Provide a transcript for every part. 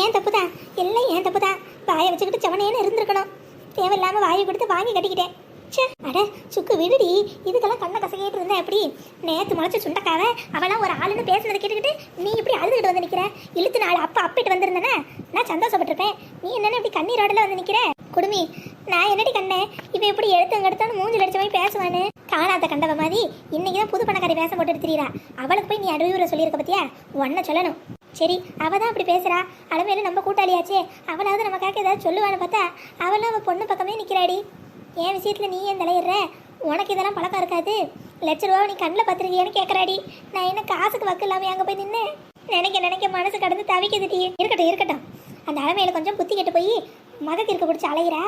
ஏன் தப்பு தான் எல்லாம் ஏன் தப்பு தான் வாயை வச்சுக்கிட்டு செவனேன்னு இருந்திருக்கணும். தேவையில்லாம வாயை கொடுத்து வாங்கி கட்டிக்கிட்டேன். ச்சே அட சுக்கு விடுடி. இதுக்கெல்லாம் கண்ணை கசக்கிட்டு இருந்தா எப்படி? நேத்து முளைச்ச சுண்டக்காவ அவளாம் ஒரு ஆளுன்னு பேசுனதை கேட்டுக்கிட்டு நீ இப்படி அழுதுகிட்டு வந்து நிக்கிற? இழுத்து நாள் அப்பா அப்பிட்டு வந்திருந்தேனே நான் சந்தோஷப்பட்டிருப்பேன். நீ என்னன்னு இப்படி கண்ணீரோடல வந்து நிக்கிற? குடுமி நான் என்னடி கண்ணே? இவன் எப்படி எடுத்து எடுத்தாலும் மூஞ்சில் அடிச்ச மாதிரி பேசுவானு காணாத கண்டவ மாதிரி. இன்னைக்கு தான் புது பணக்காரி வேஷம் போட்டு எடுத்துறீரா அவளுக்கு போய் நீ அழுகுற சொல்லியிருக்க பத்தியா? உன்ன சொல்லணும். சரி அவ தான் அப்படி பேசுறா. அளமையில நம்ம கூட்டாளியாச்சே. அவளாவது நமக்காக ஏதாவது சொல்லுவான்னு பார்த்தா அவளும் அவ பொண்ணு பக்கமே நிக்கிறாடி. என் விஷயத்துல நீ ஏன் தலையிடுற? உனக்கு இதெல்லாம் பழக்கம் இருக்காது. லட்ச ரூபா நீ கண்ணில் பத்திரிக்கையான்னு கேட்குறாடி நான் என்ன காசுக்கு வக்கு இல்லாமல் அங்கே போய் நின்று நினைக்க நினைக்க மனசு கடந்து தவிக்குதுடி. இருக்கட்டும் இருக்கட்டும். அந்த அளமையில கொஞ்சம் புத்தி கெட்டு போய் மகக்கு இருக்க பிடிச்சி அலையிறா.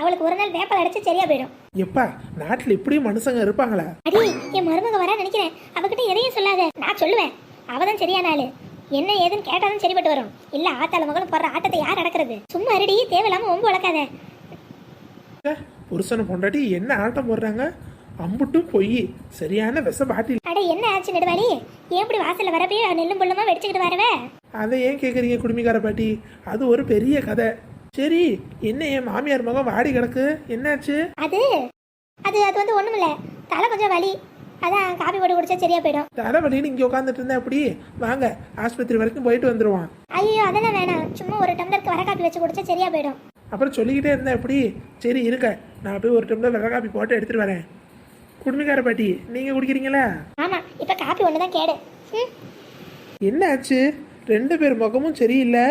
அவளுக்கு ஒரு நாள் வேப்பல் அடிச்சு சரியா போயிடும். எப்பா நாட்டில் இப்படியும் மனுஷங்க இருப்பாங்களா? அடி என் மருமக வரா நினைக்கிறேன். அவகிட்ட எதையும் சொல்லாத. நான் சொல்லுவேன். அவதான் சரியான ஆளு. என்ன ஏதுன்னு கேட்டாலும் சரிப்பட்டு வரும். இல்ல ஆத்தால மகளும் போடுற ஆட்டத்தை யார் அடக்குறது? சும்மா இருடி தேவையில்லாம ஒம்பு வளர்க்காத. புருஷனை பொண்டாட்டி என்ன ஆட்டம் போடுறாங்க? அம்புட்டும் பொய். சரியான விஷ பாட்டில். அட என்ன ஆச்சு நெடுவாளி? ஏன் இப்படி வாசல்ல வரப்பே நெல்லும் புல்லுமா வெடிச்சுக்கிட்டு வரவே? அதை ஏன் கேட்குறீங்க குடுமிக்கார பாட்டி? அது ஒரு பெரிய கதை. சரி என்ன என் மாமியார் மகன் வாடி கிடக்கு? என்னாச்சு? அது அது அது வந்து ஒண்ணுமில்ல. தலை கொஞ்சம் வலி. அதான் காபி போட்டு குடிச்சா சரியா போயிடும். தலைவலின்னு இங்கே உட்காந்துட்டு இருந்தேன் அப்படி. வாங்க ஆஸ்பத்திரி வரைக்கும் போயிட்டு வந்துடுவான் ஐயோ அதெல்லாம் வேணாம். சும்மா ஒரு டம்ளருக்கு வர காப்பி வச்சு குடிச்சா சரியா போயிடும். அப்புறம் சொல்லிக்கிட்டே இருந்தேன் எப்படி சரி இருக்க நான் போய் ஒரு டம்ளர் வெள்ளை காப்பி போட்டு எடுத்துட்டு வரேன். குடுமிக்கார பாட்டி நீங்கள் குடிக்கிறீங்களா? ஆமா இப்ப காப்பி ஒண்ணுதான் கேடு. ம்? என்ன ஆச்சு? ரெண்டு பேர் முகமும் சரியில்லை.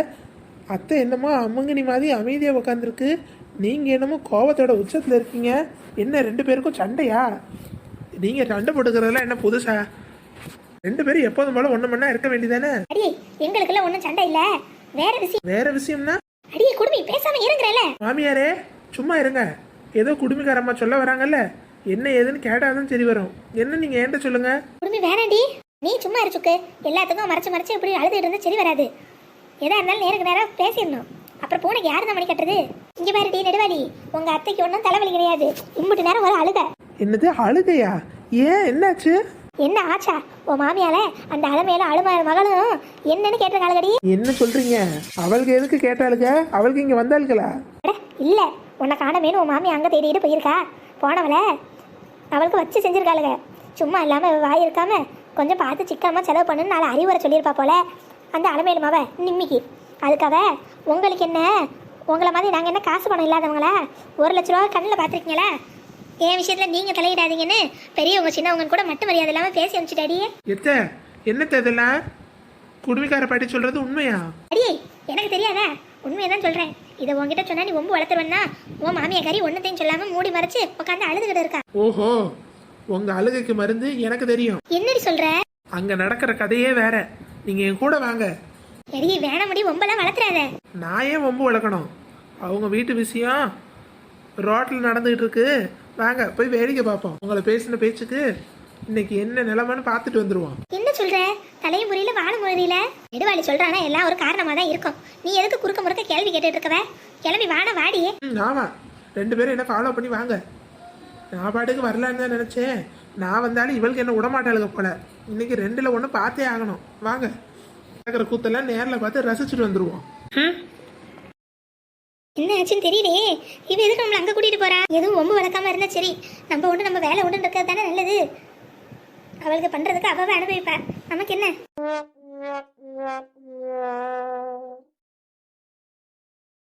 அத்தை என்னமோ அம்மங்கினி மாதிரி அமைதியாக உட்காந்துருக்கு நீங்கள் என்னமோ கோவத்தோட உச்சத்தில் இருக்கீங்க. என்ன ரெண்டு பேருக்கும் சண்டையா? நீங்கள் சண்டை போட்டுக்கிறதெல்லாம் என்ன புதுசா? ரெண்டு பேரும் எப்போதும் போல ஒன்று மணி இருக்க வேண்டியதானே? அடியே எங்களுக்கெல்லாம் ஒன்றும் சண்டை இல்ல. வேற விஷயம் வேற விஷயம்னா? அடியே குடுமி பேசாம இருங்கிறல மாமியாரே சும்மா இருங்க. ஏதோ குடுமிக்காரம்மா சொல்ல வராங்கல்ல. என்ன ஏதுன்னு கேட்டாதான் சரி வரும். என்ன நீங்கள் ஏன்ட்ட சொல்லுங்க? குடுமி வேணாண்டி. நீ சும்மா இரு சுக்கு. எல்லாத்துக்கும் மறைச்சு மறைச்சு இப்படி அழுதுட்டு இருந்தா சரி வராது. எதா இருந்தாலும் நேருக்கு நேரம் பேசிடணும். அப்புறம் பூனைக்கு யாரு தான் மணி கட்டுறது? இங்க பாரு டி நெடுவாளி. உங்க அத்தைக்கு ஒன்றும் தலைவலி கிடையாது. இம்புட்டு நேரம் ஒரு அழுக. என்னது அழுகையா? ஏன் என்னாச்சு? என்ன ஆச்சா? உன் மாமியால அந்த அலமையில அழும மகளும் என்னன்னு கேட்டிருக்காளுகடி. என்ன சொல்றீங்க? அவளுக்கு எதுக்கு கேட்டாளுங்க அவளுக்கு இங்க வந்தாளுங்களா இல்ல. உன்னை காணமேனு உன் மாமி அங்க தேடிட்டு போயிருக்கா. போனவள அவளுக்கு வச்சு செஞ்சிருக்காளுங்க சும்மா இல்லாம வாய் இருக்காம கொஞ்சம் பார்த்து சிக்கனமா செலவு பண்ணுன்னு நாலு அறிவுரை சொல்லியிருப்பா போல. அந்த அலமையில மாவ நிம்மிக்கு. அதுக்காக உங்களுக்கு என்ன? உங்களை மாதிரி நாங்கள் என்ன காசு பணம் இல்லாதவங்களா? ஒரு லட்ச ரூபா கண்ணில் பார்த்துருக்கீங்களா? என் விஷயத்தில் நீங்கள் தலையிடாதீங்கன்னு பெரியவங்க சின்னவங்க கூட மட்டும் மரியாதை இல்லாமல் பேசி அனுப்பிச்சிட்டாடியே எத்த என்னத்த இதெல்லாம்? குடுமிக்கார பாட்டி சொல்றது உண்மையா? அடியே எனக்கு தெரியாதா? உண்மையை தான் சொல்கிறேன் இதை உன்கிட்ட சொன்னா நீ ஒம்பு வளர்த்துருவேன்னா உன் மாமியாக்காரி ஒன்றத்தையும் சொல்லாமல் மூடி மறைச்சு உட்காந்து அழுதுகிட்டு இருக்கா. ஓஹோ உங்க அழுகைக்கு மருந்து எனக்கு தெரியும். என்னடி சொல்ற? அங்க நடக்கிற கதையே வேற. நீங்க என் கூட வாங்க. சரி வேணாமடி ஒம்பெல்லாம் வளர்த்துறாத. நான் ஏன் வம்பு வளர்க்கணும்? அவங்க வீட்டு விஷயம் ரோட்டில் நடந்துகிட்டு இருக்கு. வாங்க போய் வேடிக்கை பார்ப்போம். உங்களை பேசின பேச்சுக்கு இன்னைக்கு என்ன நிலைமைன்னு பார்த்துட்டு வந்துருவோம். என்ன சொல்ற? தலையும் புரியல வாழும் முறையில நெடுவாளி சொல்றானா எல்லாம் ஒரு காரணமா தான் இருக்கும். நீ எதுக்கு குறுக்க முறுக்க கேள்வி கேட்டுட்டு இருக்கவ கிளம்பி வானா வாடியே ம் ஆமாம் ரெண்டு பேரும் என்ன ஃபாலோ பண்ணி வாங்க. நான் பாட்டுக்கு வரலான்னு தான் நினச்சேன். நான் வந்தாலும் இவளுக்கு என்ன விடமாட்டாளுங்க போல. இன்னைக்கு ரெண்டில் ஒன்று பார்த்தே ஆகணும். வாங்க. நடக்கிற கூத்தெல்லாம் நேரில் பார்த்து ரசிச்சுட்டு வந்துடுவோம் ம் என்ன ஆச்சுன்னு தெரியலையே. இவ எதுக்கு நம்மள அங்க கூட்டிட்டு போறா? எதுவும் ஒம்பு வளர்க்காம இருந்தா சரி. நம்ம உண்டு நம்ம வேலை உண்டு இருக்கிறது தானே நல்லது. அவளுக்கு பண்றதுக்கு அவ அனுபவிப்பா நமக்கு என்ன?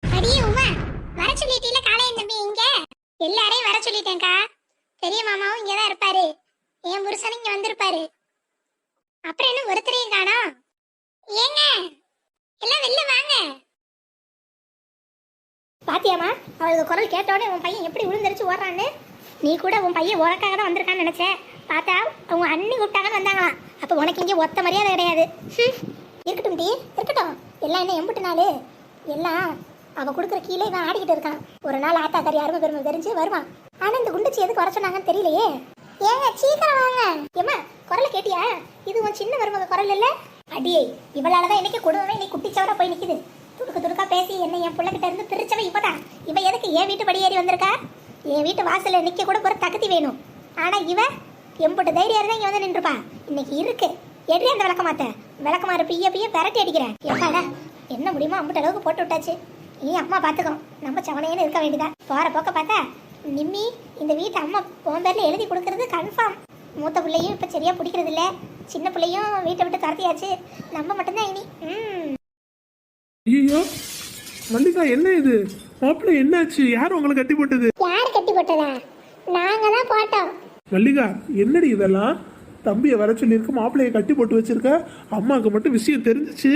அடியே உமா வர சொல்லிட்டீல காலையன் தம்பி இங்க? எல்லாரையும் வர சொல்லிட்டேன்க்கா. பெரிய மாமாவும் இங்க தான் இருப்பாரு. என் புருஷன் இங்க வந்திருப்பாரு. அப்புறம் என்ன ஒருத்தரையும் காணோம்? ஏங்க எல்லாம் வெளில வாங்க. பாத்தியாமா அவளுக்கு குரல் கேட்டோடனே உன் பையன் எப்படி விழுந்தரிச்சு ஓடுறான்னு? நீ கூட உன் பையன் உனக்காக தான் வந்திருக்கான்னு நினச்சேன். பார்த்தா அவங்க அண்ணி கூப்பிட்டாங்கன்னு வந்தாங்களாம். அப்போ உனக்கு இங்கே ஒத்த மரியாதை கிடையாது. இருக்கட்டும் டி இருக்கட்டும். எல்லாம் என்ன எம்புட்டு நாள்? எல்லாம் அவன் கொடுக்குற கீழே இவன் ஆடிக்கிட்டு இருக்கான். ஒரு நாள் ஆத்தா கறி அருமை பெருமை தெரிஞ்சு வருவான். ஆனால் இந்த குண்டுச்சி எதுக்கு வர சொன்னாங்கன்னு தெரியலையே. ஏங்க சீக்கிரம் வாங்க. ஏமா குரலை கேட்டியா? இது உன் சின்ன மருமக குரல் இல்லை? அடியே இவளால தான் இன்னைக்கு குடும்பமே நீ குட்டிச்சவரா போய் நிற்கிது துடுக்க துடுக்கா பேசி என்ன என் பிள்ளைகிட்ட இருந்து பிரிச்சவ இப்பதான் இவ எதுக்கு என் வீட்டு படி ஏறி வந்திருக்கா? என் வீட்டு வாசல்ல நிக்க கூட ஒரு தகுதி வேணும். ஆனா இவ எம்புட்டு தைரியம் தான் இங்க வந்து நின்றுப்பா. இன்னைக்கு இருக்கு. எடி அந்த விளக்கமாத்த? விளக்கமாறு பிய பிய பெரட்டி அடிக்கிறேன். எப்பாடா என்ன முடியுமோ அம்பிட்ட அளவுக்கு போட்டு விட்டாச்சு. நீ அம்மா பார்த்துக்கணும் நம்ம சவனையேன்னு இருக்க வேண்டியதா? போற போக்க பார்த்தா நிம்மி இந்த வீட்டை அம்மா உன் பேர்ல எழுதி கொடுக்கறது கன்ஃபார்ம் மூத்த பிள்ளையும் இப்போ சரியா பிடிக்கிறது இல்ல. சின்ன பிள்ளையும் வீட்டை விட்டு துரத்தியாச்சு. நம்ம மட்டும்தான் இனி. ம். ஐயோ மல்லிகா என்ன இது? மாப்பிள்ளை என்னாச்சு? யார் உங்களை கட்டி போட்டது? யார் கட்டி போட்டதா? நாங்க தான் போட்டோம். மல்லிகா என்னடி இதெல்லாம்? தம்பியை வர சொல்லியிருக்க மாப்பிள்ளையை கட்டி போட்டு வச்சிருக்க. அம்மாவுக்கு மட்டும் விஷயம் தெரிஞ்சிச்சு.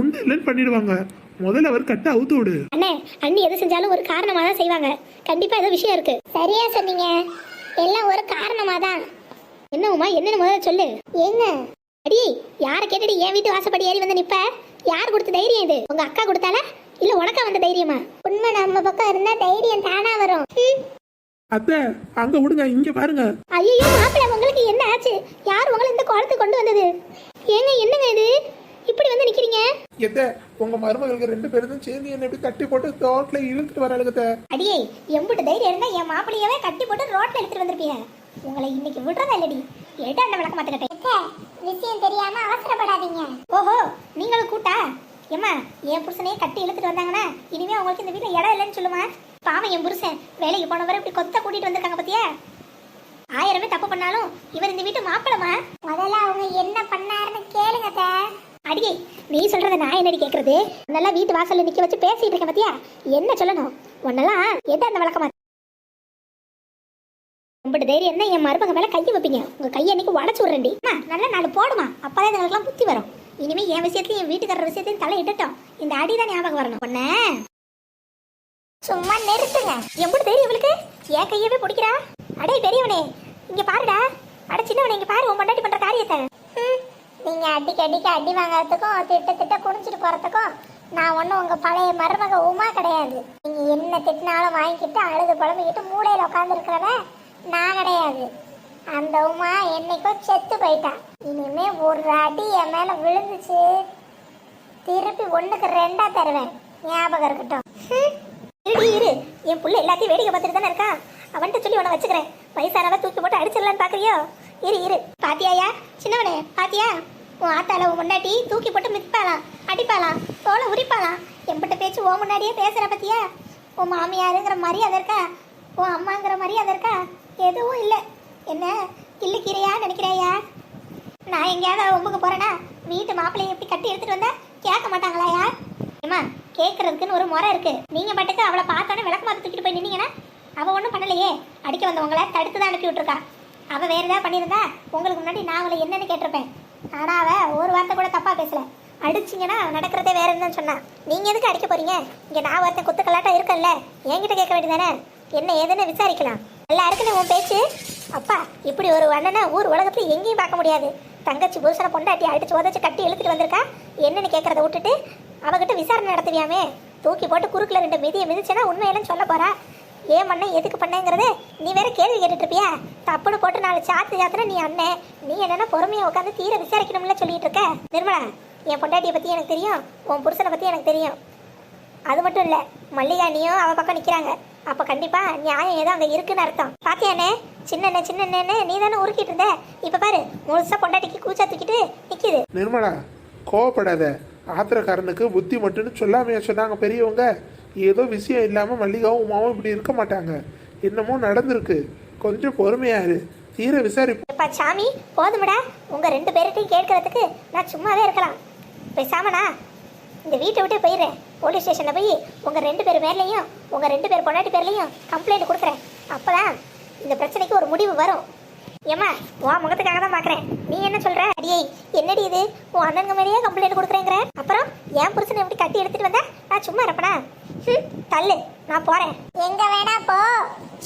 உண்டு இல்லைன்னு பண்ணிடுவாங்க. முதல்ல அவர் கட்ட அவுத்து விடு. அண்ணே அண்ணி எது செஞ்சாலும் ஒரு காரணமா தான் செய்வாங்க. கண்டிப்பா ஏதோ விஷயம் இருக்கு. சரியா சொன்னீங்க. எல்லாம் ஒரு காரணமா தான் என்ன உமா என்னன்னு முதல்ல சொல்லு. என்ன அடி யாரை கேட்டுட்டு என் வீட்டு வாசப்படி ஏறி வந்து நிப்ப? யார் கொடுத்த தைரியம் இது? உங்க அக்கா கொடுத்தால இல்ல உனக்கா வந்த தைரியமா? உண்மை நம்ம பக்கம் இருந்தா தைரியம் தானா வரும். அத்தை அங்க விடுங்க இங்க பாருங்க. ஐயோ மாப்பிள்ள உங்களுக்கு என்ன ஆச்சு? யார் உங்களை இந்த குளத்துக்கு கொண்டு வந்தது? ஏங்க என்னங்க இது? இப்படி வந்து நிக்கிறீங்க? எத்த உங்க மருமகளுக்கு ரெண்டு பேரும் சேர்ந்து என்ன இப்படி கட்டி போட்டு தோட்டல இழுத்துட்டு வராளுங்க அடியே எம்பிட்டு தைரியம் இருந்தா என் மாப்பிள்ளையவே கட்டி போட்டு ரோட்ல எடுத்துட்டு வந்திருப்பீங்க. உங்களை இன்னைக்கு விடுறதா இல்லடி? ஏட்டா அந்த விளக்க மாட்டேன் விஷயம் தெரியாம அவசரப்படாதீங்க. ஓஹோ நீங்களும் கூட்டா? ஏம்மா என் புருஷனையே கட்டி இழுத்துட்டு வந்தாங்கன்னா இனிமே உங்களுக்கு இந்த வீட்டுல இடம் இல்லைன்னு சொல்லுமா பாவம் என் புருஷன். வேலைக்கு போனவரை இப்படி கொத்த கூட்டிட்டு வந்திருக்காங்க பாத்தியா? ஆயிரமே தப்பு பண்ணாலும் இவர் இந்த வீட்டு மாப்பிளமா முதல்ல அவங்க என்ன பண்ணாருன்னு கேளுங்க அடியே நீ சொல்றத நான் என்னடி கேக்குறது? நல்லா வீட்டு வாசல்ல நிக்க வச்சு பேசிட்டு இருக்கேன் பாத்தியா? என்ன சொல்லணும்? உன்னெல்லாம் எதை அந்த விளக்கமா உங்கள்கிட்ட தைரியம் இருந்தா என் மருமக மேல கையை வைப்பீங்க. உங்க கையை அன்னைக்கு உடச்சு விடுறேன்டி. நல்ல நாலு போடுமா. அப்பதான் இதுங்களுக்குலாம் புத்தி வரும். இனிமே என் விஷயத்தையும் என் வீட்டுக்காரர் விஷயத்தையும் தலை இந்த இந்த அடிதான் ஞாபகம் வரணும். பொண்ணு. சும்மா நிறுத்துங்க. எப்படி தெரியும் இவளுக்கு? ஏன் கையவே பிடிக்கிறா? அடே பெரியவனே. இங்க பாருடா. அட சின்னவனே இங்க பாரு உன் பொண்டாட்டி பண்ற காரியத்தை. நீங்க அடிக்க அடிக்க அடி வாங்கறதுக்கும் திட்ட திட்ட குடிச்சிட்டு போறதுக்கும் நான் ஒன்றும் உங்க பழைய மருமக உமா கிடையாது. நீங்க என்ன திட்டினாலும் வாங்கிக்கிட்டு அழுது புலம்பிக்கிட்டு மூளையில உட்காந்துருக்கிறவ நான் கிடையாது. அந்த உமா என்னைக்கோ செத்து போயிட்டான் இனிமே ஒரு அடி என் மேல விழுந்துச்சு. திருப்பி ஒண்ணுக்கு ரெண்டா தருவேன். ஞாபகம் இருக்கட்டும். இரு இரு. என் புள்ள எல்லாத்தையும் வேடிக்கை பார்த்துட்டு தானே இருக்கான் அவன்கிட்ட சொல்லி உன வச்சுக்கிறேன். வயசானவ தூக்கி போட்டு அடிச்சிடலான்னு பாக்குறியோ? இரு இரு. பாத்தியாயா? சின்னவனே பாத்தியா? உன் ஆத்தால உன் முன்னாடி தூக்கி போட்டு மிதிப்பாளாம் அடிப்பாளாம் தோலை உரிப்பாளாம். எம்பிட்ட பேச்சு உன் முன்னாடியே பேசுற பத்தியா? உன் மாமியாருங்கிற மரியாதை இருக்கா? உன் அம்மாங்கிற மரியாதை இருக்கா? எதுவும் இல்லை. என்ன கிள்ளுக்கீரையா நினைக்கிறாயா? நான் எங்கேயாவது ஒம்புக்கு போறேனா வீட்டு மாப்பிள்ளைய எப்படி கட்டி எடுத்துட்டு வந்தா கேட்க மாட்டாங்களா யார்? ஏமா கேட்கறதுக்குன்னு ஒரு முறை இருக்கு. நீங்க பாட்டுக்கு அவளை பார்த்தோன்னே விளக்கு மாத்த தூக்கிட்டு போய் நின்னீங்கன்னா அவள் ஒன்றும் பண்ணலையே. அடிக்க வந்தவங்கள தடுத்து தான் அனுப்பி விட்டுருக்கா. அவள் வேறு ஏதாவது பண்ணியிருந்தா உங்களுக்கு முன்னாடி நான் அவளை என்னன்னு கேட்டிருப்பேன். ஆனால் அவள் ஒரு வார்த்தை கூட தப்பாக பேசல. அடிச்சிங்கன்னா நடக்கிறதே வேற என்னன்னு சொன்னா. நீங்க எதுக்கு அடிக்க போறீங்க? இங்கே நான் ஒருத்தன் குத்துக்கலாட்டம் இருக்கல என்கிட்ட கேட்க வேண்டியதானே என்ன ஏதுன்னு விசாரிக்கலாம். நல்லா இருக்குன்னு உன் பேச்சு அப்பா இப்படி ஒரு அண்ணனை ஊர் உலகத்துல எங்கேயும் பார்க்க முடியாது. தங்கச்சி புருஷனை பொண்டாட்டி அடிச்சு உதச்சு கட்டி இழுத்துட்டு வந்திருக்கா? என்னன்னு கேட்கறத விட்டுட்டு அவகிட்ட விசாரணை நடத்துவியாமே? தூக்கி போட்டு குறுக்கில் ரெண்டு மிதியை மிதிச்சேன்னா உண்மையிலன்னு சொல்ல போறா. ஏன் பண்ண எதுக்கு பண்ணேங்கிறது நீ வேற கேள்வி கேட்டுட்டு இருப்பியா? தப்புன்னு போட்டு நாலு சாத்து சாத்துனா நீ அண்ணன் நீ என்னன்னா பொறுமையாக உட்காந்து தீர விசாரிக்கணும்ல சொல்லிட்டு இருக்க. நிர்மலா என் பொண்டாட்டியை பத்தி எனக்கு தெரியும். உன் புருஷனை பத்தி எனக்கு தெரியும். அது மட்டும் இல்லை மல்லிகா நீயும் அவ பக்கம் நிக்கிறாங்க. அப்ப கண்டிப்பா நியாயம் ஏதோ அங்க இருக்குன்னு அர்த்தம். பாத்தியானே சின்ன சின்ன நீ தானே உருக்கிட்டு இருந்த? இப்ப பாரு முழுசா பொண்டாட்டிக்கு கூச்சா தூக்கிட்டு நிக்குது. நிர்மலா கோவப்படாத. ஆத்திரக்காரனுக்கு புத்தி மட்டும்னு சொல்லாமையா சொன்னாங்க பெரியவங்க. ஏதோ விஷயம் இல்லாம மல்லிகாவும் உமாவும் இப்படி இருக்க மாட்டாங்க. என்னமோ நடந்திருக்கு. கொஞ்சம் பொறுமையா இரு. தீர விசாரிப்பு சாமி போதுமடா. உங்க ரெண்டு பேர்கிட்டையும் கேட்கறதுக்கு நான் சும்மாவே இருக்கலாம். பேசாமண்ணா இந்த வீட்டை விட்டு போயிடுறேன். போலீஸ் ஸ்டேஷனில் போய் உங்கள் ரெண்டு பேர் பேர்லயும் உங்கள் ரெண்டு பேர் பொண்டாட்டி பேர்லையும் கம்ப்ளைண்ட் கொடுக்குறேன். அப்பதான் இந்த பிரச்சனைக்கு ஒரு முடிவு வரும். ஏம்மா உன் முகத்துக்காக தான் பார்க்குறேன் நீ என்ன சொல்கிற அடியே என்னடி இது? உன் அண்ணனுங்க மேலேயே கம்ப்ளைண்ட் கொடுக்குறேங்கிற. அப்புறம் என் புருஷனை எப்படி கட்டி எடுத்துட்டு வந்தா? நான் சும்மா இருப்பனா? ம் தள்ளு நான் போகிறேன் எங்கே வேணா போ.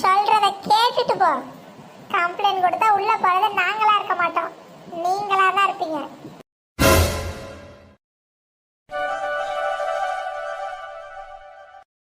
சொல்கிறத கேட்டுட்டு போ. கம்ப்ளைண்ட் கொடுத்தா உள்ள போறது நாங்களாக இருக்க மாட்டோம். நீங்களா தான் இருப்பீங்க.